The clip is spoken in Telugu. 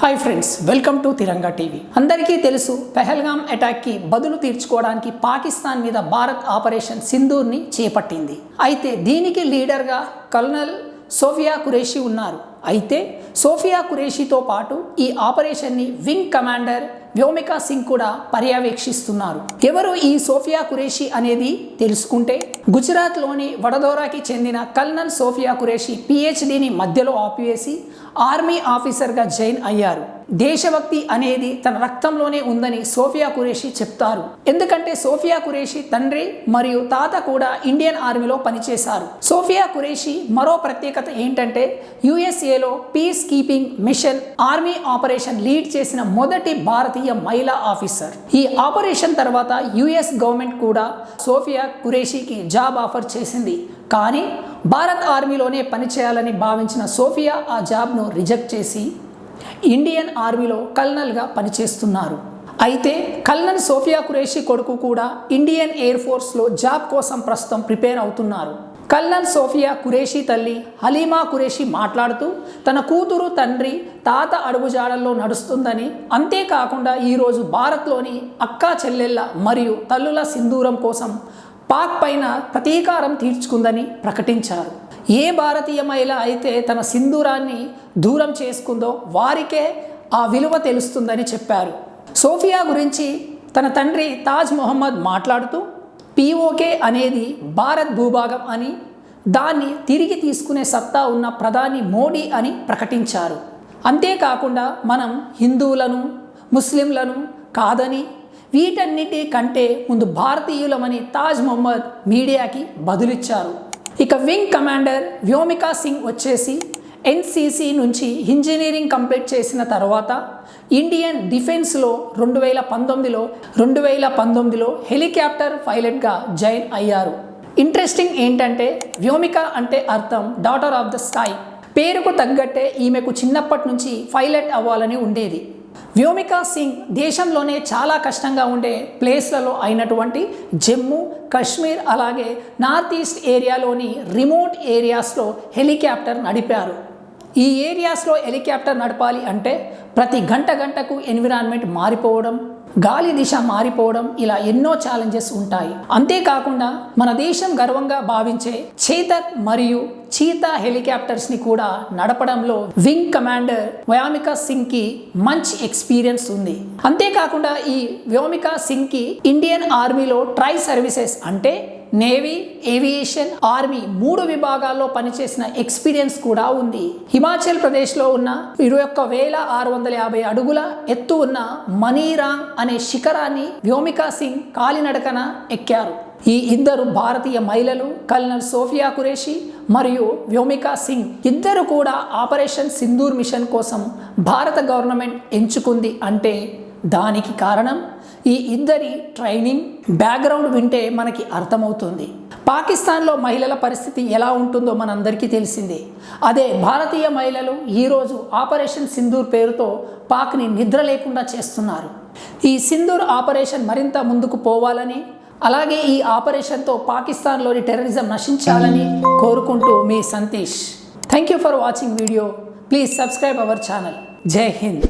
Hi friends welcome to Tiranga TV. అందరికీ తెలుసు పెహల్గామ్ అటాక్కి బదులు తీర్చుకోవడానికి పాకిస్తాన్ మీద భారత్ ఆపరేషన్ సింధూర్ని చేపట్టింది. అయితే దీనికి లీడర్గా కల్నల్ సోఫియా కురేషి ఉన్నారు. అయితే సోఫియా కురేషితో పాటు ఈ ఆపరేషన్ని వింగ్ కమాండర్ వ్యోమికా సింగ్ కూడా పర్యవేక్షిస్తున్నారు. ఎవరు ఈ సోఫియా కురేషి అనేది తెలుసుకుంటే గుజరాత్లోని వడదోరాకి చెందిన కల్నల్ సోఫియా కురేషి పిహెచ్డిని మధ్యలో ఆపివేసి ఆర్మీ ఆఫీసర్గా జైన్ అయ్యారు. దేశభక్తి అనేది తన రక్తంలోనే ఉందని సోఫియా కురేషి చెప్తారు. ఎందుకంటే సోఫియా కురేషి తండ్రి మరియు తాత కూడా ఇండియన్ ఆర్మీలో పనిచేశారు. సోఫియా కురేషి మరో ప్రత్యేకత ఏంటంటే యుఎస్ఏలో peace keeping mission army operation lead చేసిన మొదటి భారతీయ మహిళా ఆఫీసర్. ఈ ఆపరేషన్ తర్వాత యుఎస్ గవర్నమెంట్ కూడా సోఫియా కురేషికి జాబ్ ఆఫర్ చేసింది. కానీ భారత్ ఆర్మీలోనే పనిచేయాలని భావించిన సోఫియా ఆ జాబ్ను రిజెక్ట్ చేసి ఇండియన్ ఆర్మీలో కల్నల్గా పనిచేస్తున్నారు. అయితే కల్నల్ సోఫియా కురేషి కొడుకు కూడా ఇండియన్ ఎయిర్ ఫోర్స్లో జాబ్ కోసం ప్రస్తుతం ప్రిపేర్ అవుతున్నారు. కల్నల్ సోఫియా కురేషీ తల్లి హలీమా కురేషీ మాట్లాడుతూ తన కూతురు తండ్రి తాత అడుగుజాడల్లో నడుస్తుందని అంతేకాకుండా ఈరోజు భారత్లోని అక్కా చెల్లెళ్ళ మరియు తల్లుల సింధూరం కోసం పాక్ పైన ప్రతీకారం తీర్చుకుందని ప్రకటించారు. ఏ భారతీయ మహిళ అయితే తన సింధూరాన్ని దూరం చేసుకుందో వారికే ఆ విలువ తెలుస్తుందని చెప్పారు. సోఫియా గురించి తన తండ్రి తాజ్ మొహమ్మద్ మాట్లాడుతూ పీఓకే అనేది భారత్ భూభాగం అని దాన్ని తిరిగి తీసుకునే సత్తా ఉన్న ప్రధాని మోడీ అని ప్రకటించారు. అంతేకాకుండా మనం హిందువులను ముస్లింలను కాదని వీటన్నిటి కంటే ముందు భారతీయులమని తాజ్ మొహమ్మద్ మీడియాకి బదులిచ్చారు. ఇక వింగ్ కమాండర్ వ్యోమికా సింగ్ వచ్చేసి ఎన్సీసీ నుంచి ఇంజనీరింగ్ కంప్లీట్ చేసిన తర్వాత ఇండియన్ డిఫెన్స్లో రెండు వేల పంతొమ్మిదిలో రెండు వేల పంతొమ్మిదిలో హెలికాప్టర్ పైలట్గా జాయిన్ అయ్యారు. ఇంట్రెస్టింగ్ ఏంటంటే వ్యోమిక అంటే అర్థం డాటర్ ఆఫ్ ద స్కై పేరుకు తగ్గట్టే ఈమెకు చిన్నప్పటి నుంచి పైలట్ అవ్వాలని ఉండేది. వ్యోమికా సింగ్ దేశంలోనే చాలా కష్టంగా ఉండే ప్లేస్లలో అయినటువంటి జమ్మూ కాశ్మీర్ అలాగే నార్త్ ఈస్ట్ ఏరియాలోని రిమోట్ ఏరియాస్లో హెలికాప్టర్ నడిపారు. ఈ ఏరియాస్లో హెలికాప్టర్ నడపాలి అంటే ప్రతి గంట గంటకు ఎన్విరాన్మెంట్ మారిపోవడం గాలి దిశ మారిపోవడం ఇలా ఎన్నో ఛాలెంజెస్ ఉంటాయి. అంతేకాకుండా మన దేశం గర్వంగా భావించే చేతక్ మరియు చీతా హెలికాప్టర్స్ని కూడా నడపడంలో వింగ్ కమాండర్ వ్యోమికా సింగ్కి మంచి ఎక్స్పీరియన్స్ ఉంది. అంతేకాకుండా ఈ వ్యోమికా సింగ్కి ఇండియన్ ఆర్మీలో ట్రై సర్వీసెస్ అంటే నేవీ ఏవియేషన్ ఆర్మీ మూడు విభాగాల్లో పనిచేసిన ఎక్స్పీరియన్స్ కూడా ఉంది. హిమాచల్ ప్రదేశ్లో ఉన్న ఇరవై ఒక్క వేల ఆరు వందల యాభై అడుగుల ఎత్తు ఉన్న మనీరాంగ్ అనే శిఖరాన్ని వ్యోమికా సింగ్ కాలినడకన ఎక్కారు. ఈ ఇద్దరు భారతీయ మహిళలు కల్నల్ సోఫియా కురేషి మరియు వ్యోమికా సింగ్ ఇద్దరు కూడా ఆపరేషన్ సింధూర్ మిషన్ కోసం భారత గవర్నమెంట్ ఎంచుకుంది అంటే దానికి కారణం ఈ ఇద్దరి ట్రైనింగ్ బ్యాక్గ్రౌండ్ వింటే మనకి అర్థమవుతుంది. పాకిస్తాన్లో మహిళల పరిస్థితి ఎలా ఉంటుందో మనందరికీ తెలిసిందే. అదే భారతీయ మహిళలు ఈరోజు ఆపరేషన్ సింధూర్ పేరుతో పాక్ని నిద్ర లేకుండా చేస్తున్నారు. ఈ సింధూర్ ఆపరేషన్ మరింత ముందుకు పోవాలని అలాగే ఈ ఆపరేషన్తో పాకిస్తాన్లోని టెర్రరిజం నశించాలని కోరుకుంటూ మీ Santosh. Thank you for watching video. Please subscribe our channel. Jai Hind.